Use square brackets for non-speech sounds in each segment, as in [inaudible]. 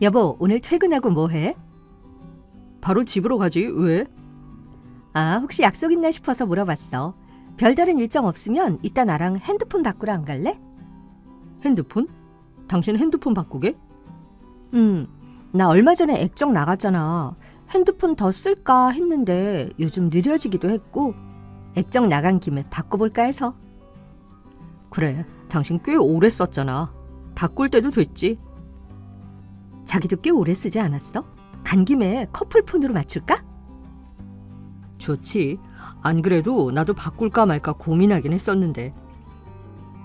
여보, 오늘 퇴근하고 뭐 해? 바로 집으로 가지. 왜? 아, 혹시 약속 있나 싶어서 물어봤어. 별다른 일정 없으면 이따 나랑 핸드폰 바꾸러 안 갈래? 핸드폰? 당신 핸드폰 바꾸게? 음, 나 얼마 전에 액정 나갔잖아. 핸드폰 더 쓸까 했는데 요즘 느려지기도 했고 액정 나간 김에 바꿔볼까 해서. 그래. 당신 꽤 오래 썼잖아. 바꿀 때도 됐지. 자기도 꽤 오래 쓰지 않았어? 간 김에 커플폰으로 맞출까? 좋지. 안 그래도 나도 바꿀까 말까 고민하긴 했었는데.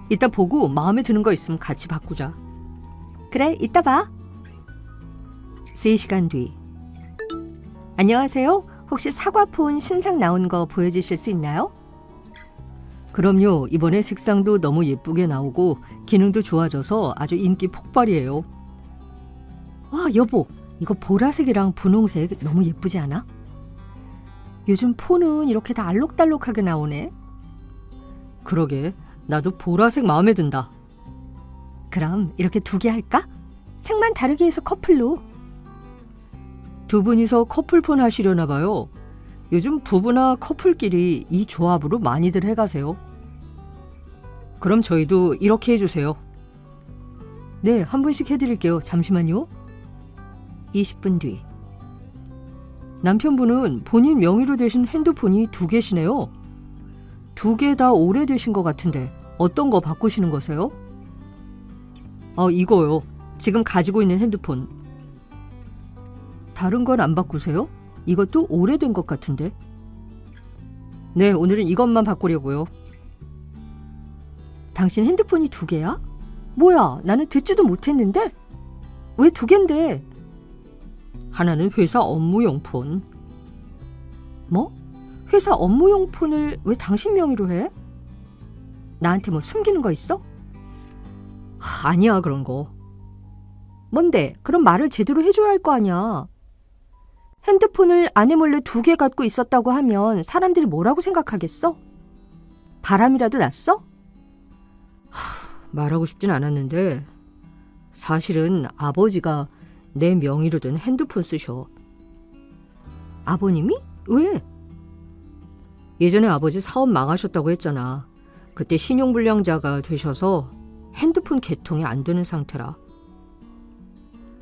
이따 보고 마음에 드는 거 있으면 같이 바꾸자. 그래, 이따 봐. 3시간 뒤. 안녕하세요. 혹시 사과폰 신상 나온 거 보여주실 수 있나요? 그럼요. 이번에 색상도 너무 예쁘게 나오고 기능도 좋아져서 아주 인기 폭발이에요. 와, 여보. 이거 보라색이랑 분홍색 너무 예쁘지 않아? 요즘 폰은 이렇게 다 알록달록하게 나오네. 그러게. 나도 보라색 마음에 든다. 그럼 이렇게 두 개 할까? 색만 다르게 해서 커플로. 두 분이서 커플폰 하시려나 봐요. 요즘 부부나 커플끼리 이 조합으로 많이들 해가세요. 그럼 저희도 이렇게 해주세요. 네, 한 분씩 해드릴게요. 잠시만요. 20분 뒤. 남편분은 본인 명의로 되신 핸드폰이 두 개시네요. 두 개 다 오래되신 것 같은데 어떤 거 바꾸시는 거세요? 어, 이거요. 지금 가지고 있는 핸드폰. 다른 건 안 바꾸세요? 이것도 오래된 것 같은데. 네, 오늘은 이것만 바꾸려고요. 당신 핸드폰이 두 개야? 뭐야, 나는 듣지도 못했는데? 왜 두 갠데? 하나는 회사 업무용 폰. 뭐? 회사 업무용 폰을 왜 당신 명의로 해? 나한테 뭐 숨기는 거 있어? 하, 아니야, 그런 거. 뭔데? 그럼 말을 제대로 해줘야 할 거 아니야. 핸드폰을 아내 몰래 두 개 갖고 있었다고 하면 사람들이 뭐라고 생각하겠어? 바람이라도 났어? 말하고 싶진 않았는데 사실은 아버지가 내 명의로 된 핸드폰 쓰셔. 아버님이? 왜? 예전에 아버지 사업 망하셨다고 했잖아. 그때 신용불량자가 되셔서 핸드폰 개통이 안 되는 상태라.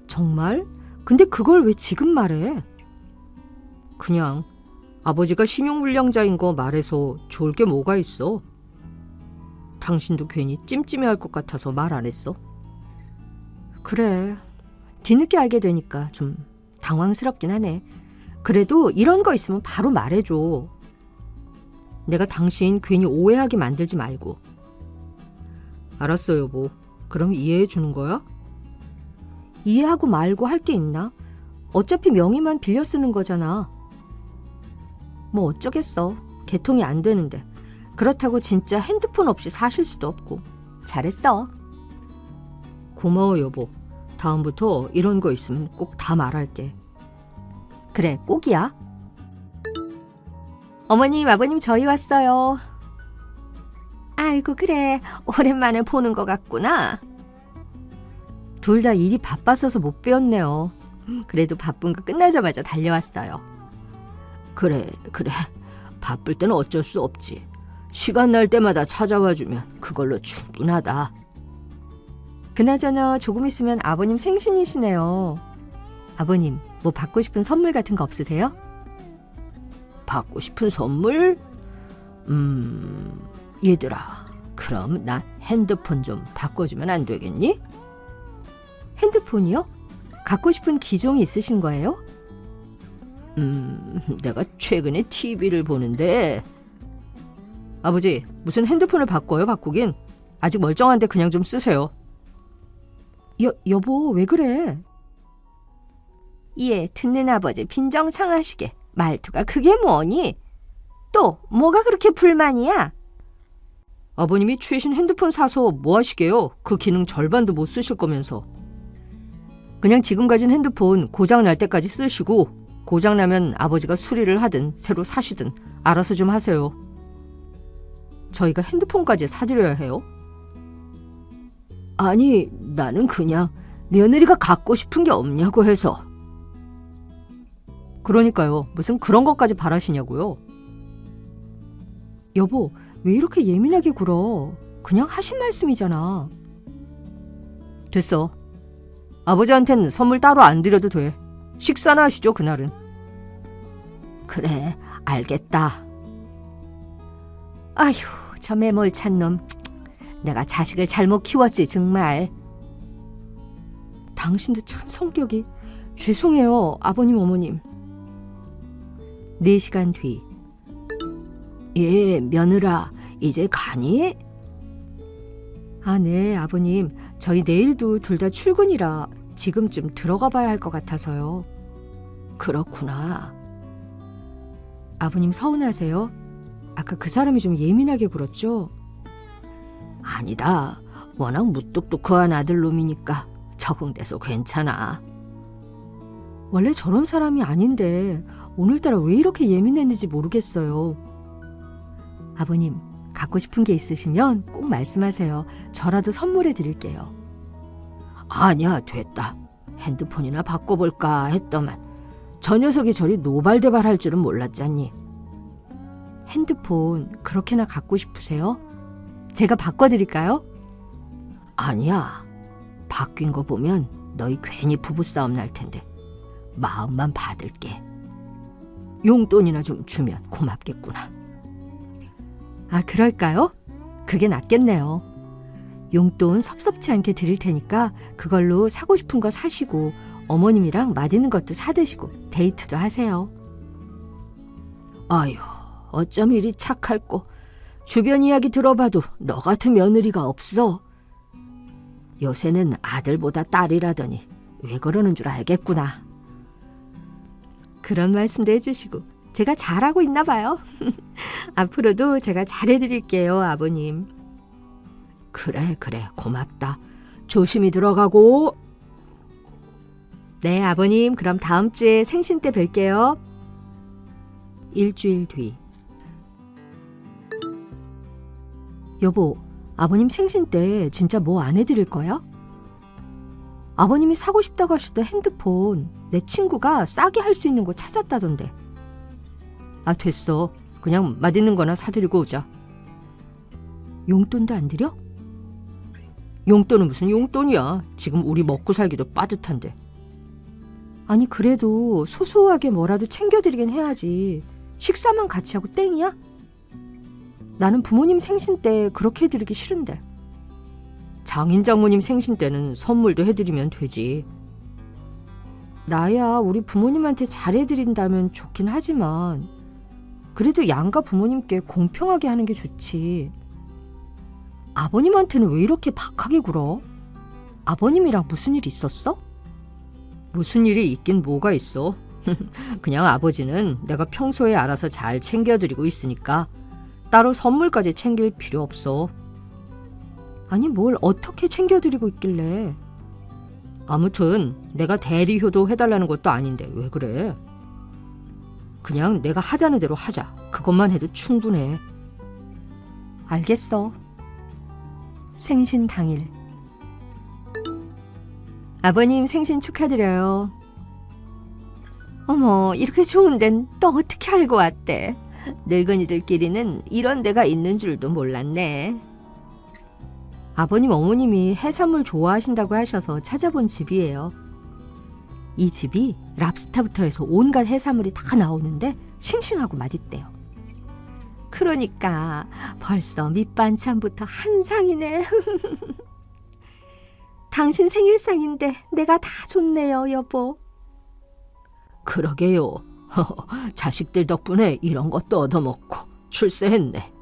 정말? 근데 그걸 왜 지금 말해? 그냥 아버지가 신용불량자인 거 말해서 좋을 게 뭐가 있어. 당신도 괜히 찜찜해할 것 같아서 말 안 했어. 그래. 뒤늦게 알게 되니까 좀 당황스럽긴 하네. 그래도 이런 거 있으면 바로 말해줘. 내가 당신 괜히 오해하게 만들지 말고. 알았어, 여보. 그럼 이해해 주는 거야? 이해하고 말고 할 게 있나? 어차피 명의만 빌려 쓰는 거잖아. 뭐 어쩌겠어. 개통이 안 되는데. 그렇다고 진짜 핸드폰 없이 사실 수도 없고. 잘했어. 고마워, 여보. 다음부터 이런 거 있으면 꼭 다 말할게. 그래, 꼭이야. 어머님, 아버님 저희 왔어요. 아이고, 그래. 오랜만에 보는 것 같구나. 둘 다 일이 바빠서서 못 배웠네요. 그래도 바쁜 거 끝나자마자 달려왔어요. 그래, 그래. 바쁠 때는 어쩔 수 없지. 시간 날 때마다 찾아와 주면 그걸로 충분하다. 그나저나 조금 있으면 아버님 생신이시네요. 아버님, 뭐 받고 싶은 선물 같은 거 없으세요? 받고 싶은 선물? 음, 얘들아. 그럼 나 핸드폰 좀 바꿔주면 안 되겠니? 핸드폰이요? 갖고 싶은 기종이 있으신 거예요? 음, 내가 최근에 TV를 보는데 아버지, 무슨 핸드폰을 바꿔요, 바꾸긴? 아직 멀쩡한데 그냥 좀 쓰세요. 여, 여보, 왜 그래? 예, 듣는 아버지 빈정 상하시게. 말투가 그게 뭐니? 또, 뭐가 그렇게 불만이야? 아버님이 최신 핸드폰 사서 뭐 하시게요? 그 기능 절반도 못 쓰실 거면서. 그냥 지금 가진 핸드폰 고장 날 때까지 쓰시고 고장 나면 아버지가 수리를 하든 새로 사시든 알아서 좀 하세요. 저희가 핸드폰까지 사드려야 해요? 아니, 나는 그냥 며느리가 갖고 싶은 게 없냐고 해서. 그러니까요. 무슨 그런 것까지 바라시냐고요. 여보, 왜 이렇게 예민하게 굴어? 그냥 하신 말씀이잖아. 됐어. 아버지한텐 선물 따로 안 드려도 돼. 식사나 하시죠, 그날은. 그래, 알겠다. 아휴, 저 매몰찬 놈. 내가 자식을 잘못 키웠지, 정말. 당신도 참 성격이. 죄송해요, 아버님, 어머님. 네 시간 뒤. 예, 며느라, 이제 가니? 아, 네, 아버님. 저희 내일도 둘 다 출근이라 지금쯤 들어가 봐야 할 것 같아서요. 그렇구나. 아버님 서운하세요? 아까 그 사람이 좀 예민하게 굴었죠? 아니다. 워낙 무뚝뚝한 아들 놈이니까 적응돼서 괜찮아. 원래 저런 사람이 아닌데 오늘따라 왜 이렇게 예민했는지 모르겠어요. 아버님, 갖고 싶은 게 있으시면 꼭 말씀하세요. 저라도 선물해 드릴게요. 아니야, 됐다. 핸드폰이나 바꿔볼까 했더만 저 녀석이 저리 노발대발 할 줄은 몰랐잖니. 핸드폰 그렇게나 갖고 싶으세요? 제가 바꿔드릴까요? 아니야. 바뀐 거 보면 너희 괜히 부부싸움 날 텐데 마음만 받을게. 용돈이나 좀 주면 고맙겠구나. 아, 그럴까요? 그게 낫겠네요. 용돈 섭섭치 않게 드릴 테니까 그걸로 사고 싶은 거 사시고 어머님이랑 맛있는 것도 사드시고 데이트도 하세요. 아유, 어쩜 이리 착할꼬. 주변 이야기 들어봐도 너 같은 며느리가 없어. 요새는 아들보다 딸이라더니 왜 그러는 줄 알겠구나. 그런 말씀도 해주시고 제가 잘하고 있나 봐요. [laughs] 앞으로도 제가 잘해드릴게요, 아버님. 그래, 그래, 고맙다. 조심히 들어가고. 네, 아버님. 그럼 다음 주에 생신 때 뵐게요. 일주일 뒤. 여보, 아버님 생신 때 진짜 뭐 안 해드릴 거야? 아버님이 사고 싶다고 하셨던 핸드폰 내 친구가 싸게 할 수 있는 거 찾았다던데. 아, 됐어. 그냥 맛있는 거나 사드리고 오자. 용돈도 안 드려? 용돈은 무슨 용돈이야. 지금 우리 먹고 살기도 빠듯한데. 아니 그래도 소소하게 뭐라도 챙겨드리긴 해야지. 식사만 같이 하고 땡이야? 나는 부모님 생신 때 그렇게 해드리기 싫은데. 장인 장모님 생신 때는 선물도 해드리면 되지. 나야 우리 부모님한테 잘해드린다면 좋긴 하지만 그래도 양가 부모님께 공평하게 하는 게 좋지. 아버님한테는 왜 이렇게 박하게 굴어? 아버님이랑 무슨 일 있었어? 무슨 일이 있긴 뭐가 있어. [laughs] 그냥 아버지는 내가 평소에 알아서 잘 챙겨드리고 있으니까 따로 선물까지 챙길 필요 없어. 아니 뭘 어떻게 챙겨드리고 있길래? 아무튼 내가 대리 효도 해달라는 것도 아닌데 왜 그래? 그냥 내가 하자는 대로 하자. 그것만 해도 충분해. 알겠어. 생신 당일. 아버님 생신 축하드려요. 어머, 이렇게 좋은 데는 또 어떻게 알고 왔대? 늙은이들끼리는 이런 데가 있는 줄도 몰랐네. 아버님, 어머님이 해산물 좋아하신다고 하셔서 찾아본 집이에요. 이 집이 랍스타부터 해서 온갖 해산물이 다 나오는데 싱싱하고 맛있대요. 그러니까 벌써 밑반찬부터 한 상이네. [laughs] 당신 생일상인데 내가 다 좋네요, 여보. 그러게요. [laughs] 자식들 덕분에 이런 것도 얻어먹고 출세했네.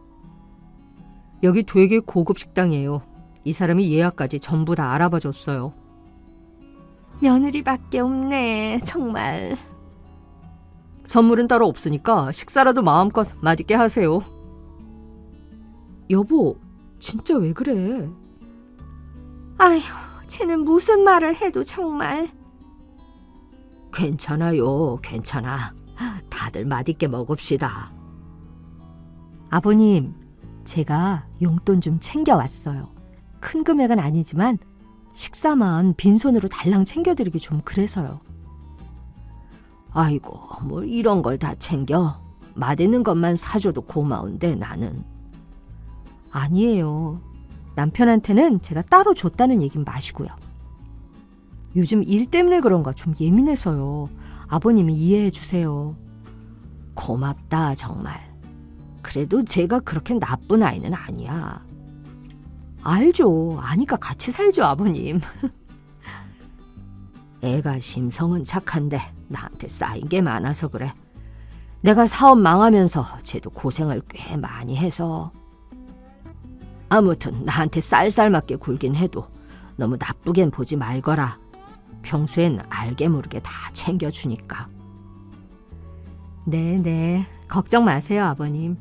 여기 되게 고급 식당이에요. 이 사람이 예약까지 전부 다 알아봐 줬어요. 며느리밖에 없네, 정말. 선물은 따로 없으니까 식사라도 마음껏 맛있게 하세요. 여보, 진짜 왜 그래? 아휴, 쟤는 무슨 말을 해도 정말. 괜찮아요, 괜찮아. 다들 맛있게 먹읍시다. 아버님, 제가 용돈 좀 챙겨왔어요. 큰 금액은 아니지만 식사만 빈손으로 달랑 챙겨드리기 좀 그래서요. 아이고, 뭘 이런 걸 다 챙겨. 맛있는 것만 사줘도 고마운데 나는. 아니에요. 남편한테는 제가 따로 줬다는 얘긴 마시고요. 요즘 일 때문에 그런가 좀 예민해서요. 아버님이 이해해 주세요. 고맙다, 정말. 그래도 제가 그렇게 나쁜 아이는 아니야. 알죠. 아니까 같이 살죠, 아버님. [laughs] 애가 심성은 착한데 나한테 쌓인 게 많아서 그래. 내가 사업 망하면서 쟤도 고생을 꽤 많이 해서. 아무튼 나한테 쌀쌀맞게 굴긴 해도 너무 나쁘겐 보지 말거라. 평소엔 알게 모르게 다 챙겨주니까. 네네. 걱정 마세요, 아버님.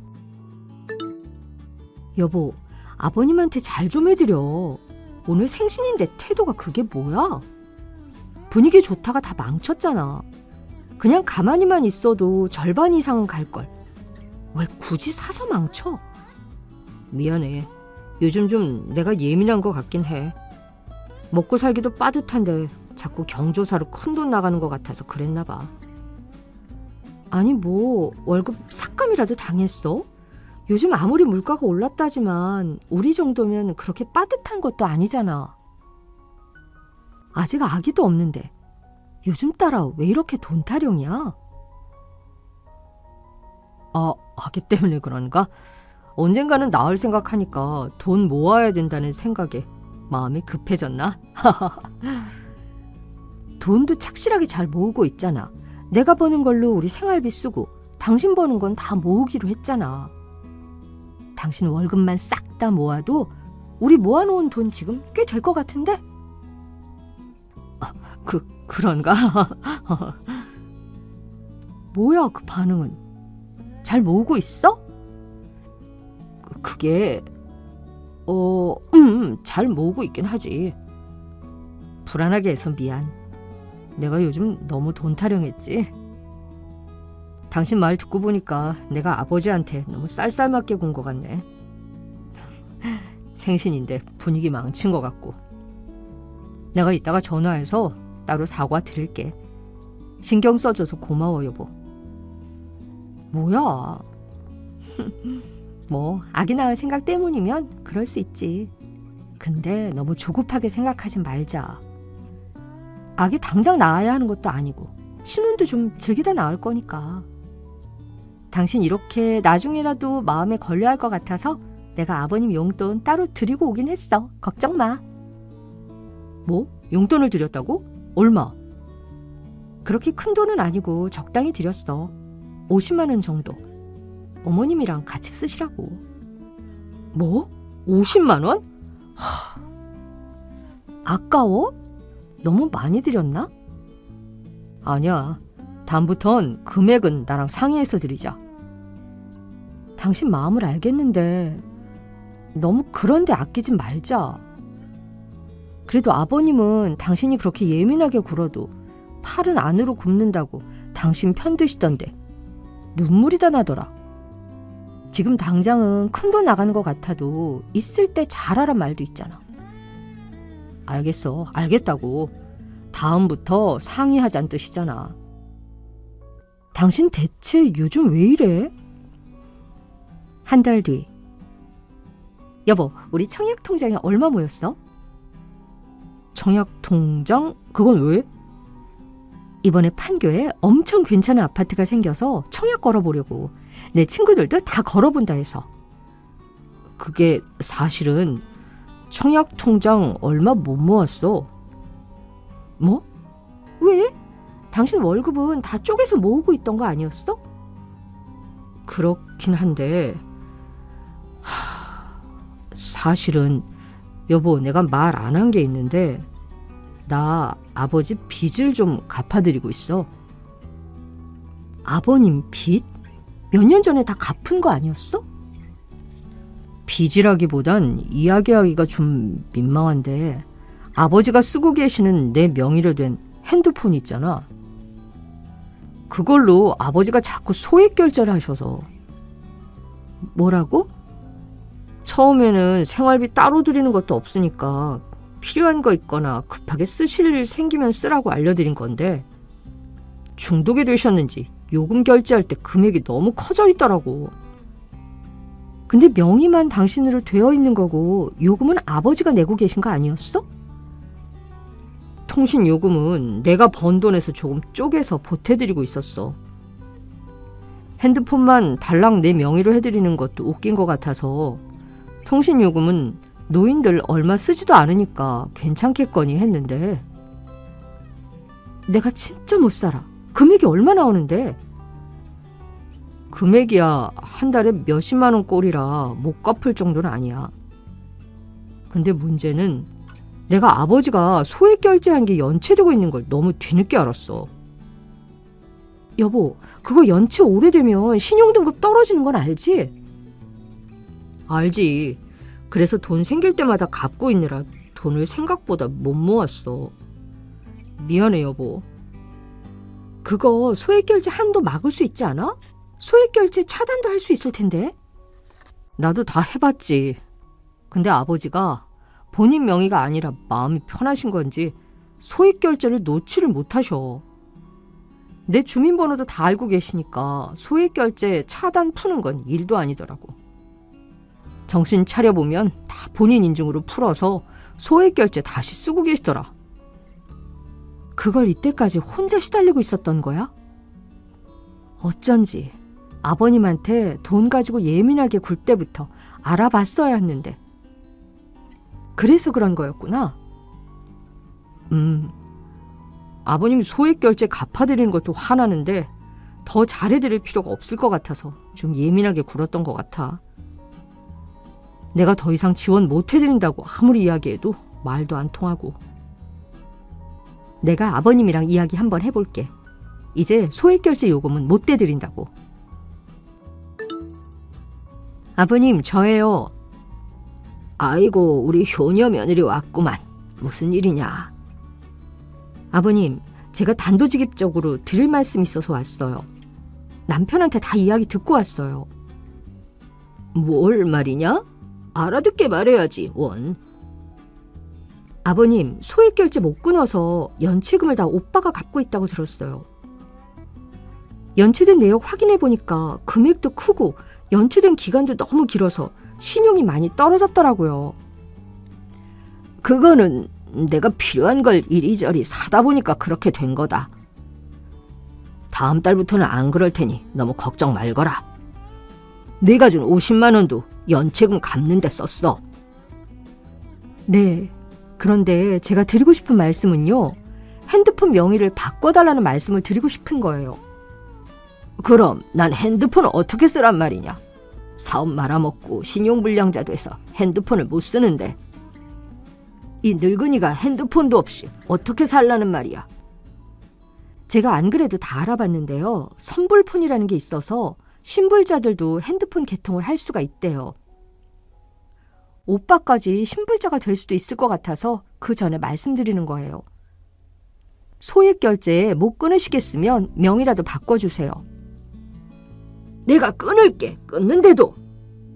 여보, 아버님한테 잘 좀 해드려. 오늘 생신인데 태도가 그게 뭐야? 분위기 좋다가 다 망쳤잖아. 그냥 가만히만 있어도 절반 이상은 갈걸. 왜 굳이 사서 망쳐? 미안해. 요즘 좀 내가 예민한 것 같긴 해. 먹고 살기도 빠듯한데 자꾸 경조사로 큰 돈 나가는 것 같아서 그랬나 봐. 아니 뭐 월급 삭감이라도 당했어? 요즘 아무리 물가가 올랐다지만 우리 정도면 그렇게 빠듯한 것도 아니잖아. 아직 아기도 없는데 요즘 따라 왜 이렇게 돈 타령이야? 아, 아기 때문에 그런가? 언젠가는 나을 생각하니까 돈 모아야 된다는 생각에 마음이 급해졌나? [laughs] 돈도 착실하게 잘 모으고 있잖아. 내가 버는 걸로 우리 생활비 쓰고 당신 버는 건 다 모으기로 했잖아. 당신 월급만 싹 다 모아도 우리 모아놓은 돈 지금 꽤 될 것 같은데? 그, 그런가? [laughs] 뭐야 그 반응은? 잘 모으고 있어? 그- 그게, 어, 음, 잘 모으고 있긴 하지. 불안하게 해서 미안. 내가 요즘 너무 돈 타령했지. 당신 말 듣고 보니까 내가 아버지한테 너무 쌀쌀맞게 군 것 같네. 생신인데 분위기 망친 것 같고. 내가 이따가 전화해서 따로 사과 드릴게. 신경 써줘서 고마워 여보. 뭐야? [laughs] 뭐 아기 낳을 생각 때문이면 그럴 수 있지. 근데 너무 조급하게 생각하진 말자. 아기 당장 낳아야 하는 것도 아니고 신혼도 좀 즐기다 낳을 거니까. 당신 이렇게 나중에라도 마음에 걸려 할 것 같아서 내가 아버님 용돈 따로 드리고 오긴 했어. 걱정 마. 뭐? 용돈을 드렸다고? 얼마? 그렇게 큰 돈은 아니고 적당히 드렸어. 50만 원 정도. 어머님이랑 같이 쓰시라고. 뭐? 50만 원? 아까워? 너무 많이 드렸나? 아니야. 다음부턴 금액은 나랑 상의해서 드리자. 당신 마음을 알겠는데 너무 그런데 아끼진 말자. 그래도 아버님은 당신이 그렇게 예민하게 굴어도 팔은 안으로 굽는다고 당신 편드시던데 눈물이 다 나더라. 지금 당장은 큰 돈 나가는 것 같아도 있을 때 잘하란 말도 있잖아. 알겠어. 알겠다고. 다음부터 상의하자는 뜻이잖아. 당신 대체 요즘 왜 이래? 한 달 뒤. 여보, 우리 청약 통장에 얼마 모였어? 청약 통장? 그건 왜? 이번에 판교에 엄청 괜찮은 아파트가 생겨서 청약 걸어보려고. 내 친구들도 다 걸어본다 해서. 그게 사실은 청약 통장 얼마 못 모았어. 뭐? 왜? 당신 월급은 다 쪼개서 모으고 있던 거 아니었어? 그렇긴 한데 하, 사실은 여보 내가 말 안 한 게 있는데 나 아버지 빚을 좀 갚아드리고 있어. 아버님 빚? 몇 년 전에 다 갚은 거 아니었어? 빚이라기보단 이야기하기가 좀 민망한데 아버지가 쓰고 계시는 내 명의로 된 핸드폰 있잖아. 그걸로 아버지가 자꾸 소액 결제를 하셔서 뭐라고? 처음에는 생활비 따로 드리는 것도 없으니까 필요한 거 있거나 급하게 쓰실 일 생기면 쓰라고 알려드린 건데 중독이 되셨는지 요금 결제할 때 금액이 너무 커져 있더라고. 근데 명의만 당신으로 되어 있는 거고 요금은 아버지가 내고 계신 거 아니었어? 통신 요금은 내가 번 돈에서 조금 쪼개서 보태드리고 있었어. 핸드폰만 달랑 내 명의로 해드리는 것도 웃긴 것 같아서 통신 요금은 노인들 얼마 쓰지도 않으니까 괜찮겠거니 했는데 내가 진짜 못 살아. 금액이 얼마 나오는데? 금액이야 한 달에 몇십만 원 꼴이라 못 갚을 정도는 아니야. 근데 문제는 내가 아버지가 소액 결제한 게 연체되고 있는 걸 너무 뒤늦게 알았어. 여보, 그거 연체 오래되면 신용등급 떨어지는 건 알지? 알지. 그래서 돈 생길 때마다 갚고 있느라 돈을 생각보다 못 모았어. 미안해 여보. 그거 소액 결제 한도 막을 수 있지 않아? 소액 결제 차단도 할 수 있을 텐데. 나도 다 해봤지. 근데 아버지가 본인 명의가 아니라 마음이 편하신 건지 소액 결제를 놓지를 못하셔. 내 주민번호도 다 알고 계시니까 소액 결제 차단 푸는 건 일도 아니더라고. 정신 차려보면 다 본인 인증으로 풀어서 소액 결제 다시 쓰고 계시더라. 그걸 이때까지 혼자 시달리고 있었던 거야? 어쩐지 아버님한테 돈 가지고 예민하게 굴 때부터 알아봤어야 했는데. 그래서 그런 거였구나. 음. 아버님 소액 결제 갚아드리는 것도 화나는데 더 잘해드릴 필요가 없을 것 같아서 좀 예민하게 굴었던 것 같아. 내가 더 이상 지원 못 해드린다고 아무리 이야기해도 말도 안 통하고. 내가 아버님이랑 이야기 한번 해볼게. 이제 소액 결제 요금은 못 대드린다고. 아버님, 저예요. 아이고 우리 효녀 며느리 왔구만. 무슨 일이냐? 아버님, 제가 단도직입적으로 드릴 말씀 있어서 왔어요. 남편한테 다 이야기 듣고 왔어요. 뭘 말이냐? 알아듣게 말해야지 원. 아버님, 소액 결제 못 끊어서 연체금을 다 오빠가 갚고 있다고 들었어요. 연체된 내역 확인해 보니까 금액도 크고 연체된 기간도 너무 길어서 신용이 많이 떨어졌더라고요. 그거는 내가 필요한 걸 이리저리 사다 보니까 그렇게 된 거다. 다음 달부터는 안 그럴 테니 너무 걱정 말거라. 내가 준 50만 원도 연체금 갚는 데 썼어. 네. 그런데 제가 드리고 싶은 말씀은요. 핸드폰 명의를 바꿔달라는 말씀을 드리고 싶은 거예요. 그럼 난 핸드폰을 어떻게 쓰란 말이냐? 사업 말아먹고 신용불량자 돼서 핸드폰을 못 쓰는데 이 늙은이가 핸드폰도 없이 어떻게 살라는 말이야? 제가 안 그래도 다 알아봤는데요. 선불폰이라는 게 있어서 신불자들도 핸드폰 개통을 할 수가 있대요. 오빠까지 신불자가 될 수도 있을 것 같아서 그 전에 말씀드리는 거예요. 소액 결제 못 끊으시겠으면 명이라도 바꿔주세요. 내가 끊을게. 끊는데도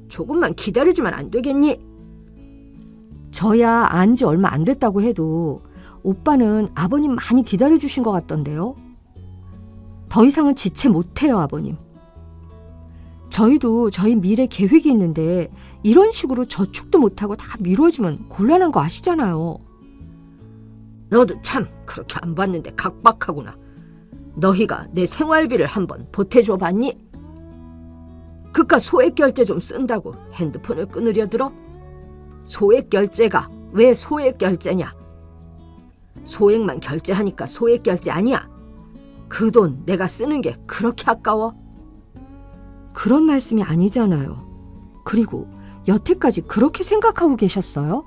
조금만 기다려주면 안 되겠니? 저야 안 지 얼마 안 됐다고 해도 오빠는 아버님 많이 기다려주신 것 같던데요. 더 이상은 지체 못해요, 아버님. 저희도 저희 미래 계획이 있는데 이런 식으로 저축도 못하고 다 미뤄지면 곤란한 거 아시잖아요. 너도 참 그렇게 안 봤는데 각박하구나. 너희가 내 생활비를 한번 보태줘 봤니? 그깟 소액 결제 좀 쓴다고 핸드폰을 끊으려 들어? 소액 결제가 왜 소액 결제냐? 소액만 결제하니까 소액 결제 아니야. 그 돈 내가 쓰는 게 그렇게 아까워? 그런 말씀이 아니잖아요. 그리고 여태까지 그렇게 생각하고 계셨어요?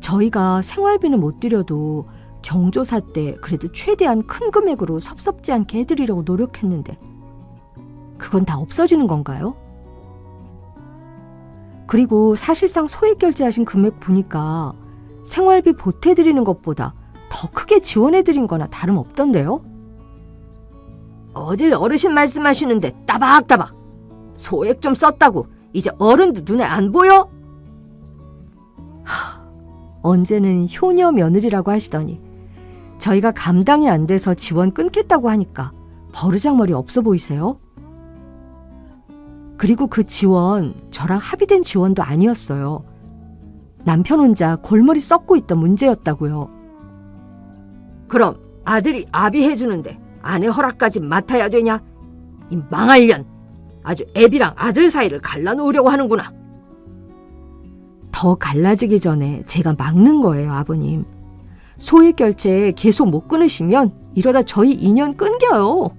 저희가 생활비는 못 드려도 경조사 때 그래도 최대한 큰 금액으로 섭섭지 않게 해드리려고 노력했는데 그건 다 없어지는 건가요? 그리고 사실상 소액 결제하신 금액 보니까 생활비 보태드리는 것보다 더 크게 지원해드린 거나 다름없던데요? 어딜 어르신 말씀하시는데 따박따박 소액 좀 썼다고 이제 어른도 눈에 안 보여? 언제는 효녀 며느리라고 하시더니 저희가 감당이 안 돼서 지원 끊겠다고 하니까 버르장머리 없어 보이세요? 그리고 그 지원 저랑 합의된 지원도 아니었어요. 남편 혼자 골머리 썩고 있던 문제였다고요. 그럼 아들이 아비해주는데 아내 허락까지 맡아야 되냐? 이 망할 년. 아주 애비랑 아들 사이를 갈라놓으려고 하는구나. 더 갈라지기 전에 제가 막는 거예요, 아버님. 소액 결제 계속 못 끊으시면 이러다 저희 인연 끊겨요.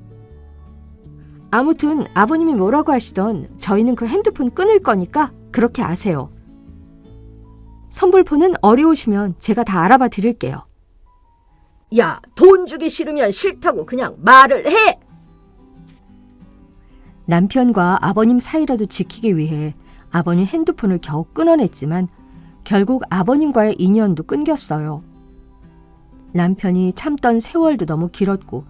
아무튼 아버님이 뭐라고 하시던 저희는 그 핸드폰 끊을 거니까 그렇게 아세요. 선불폰은 어려우시면 제가 다 알아봐 드릴게요. 야, 돈 주기 싫으면 싫다고 그냥 말을 해! 남편과 아버님 사이라도 지키기 위해 아버님 핸드폰을 겨우 끊어냈지만 결국 아버님과의 인연도 끊겼어요. 남편이 참던 세월도 너무 길었고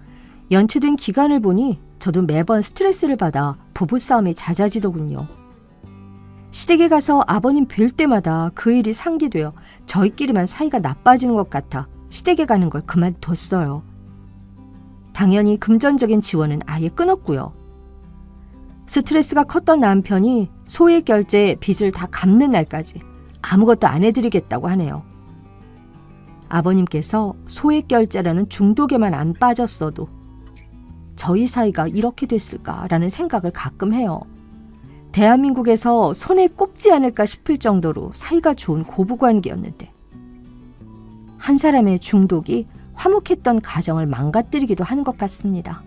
연체된 기간을 보니 저도 매번 스트레스를 받아 부부싸움이 잦아지더군요. 시댁에 가서 아버님 뵐 때마다 그 일이 상기되어 저희끼리만 사이가 나빠지는 것 같아 시댁에 가는 걸 그만뒀어요. 당연히 금전적인 지원은 아예 끊었고요. 스트레스가 컸던 남편이 소액 결제 빚을 다 갚는 날까지 아무것도 안 해드리겠다고 하네요. 아버님께서 소액 결제라는 중독에만 안 빠졌어도 저희 사이가 이렇게 됐을까라는 생각을 가끔 해요. 대한민국에서 손에 꼽지 않을까 싶을 정도로 사이가 좋은 고부관계였는데 한 사람의 중독이 화목했던 가정을 망가뜨리기도 하는 것 같습니다.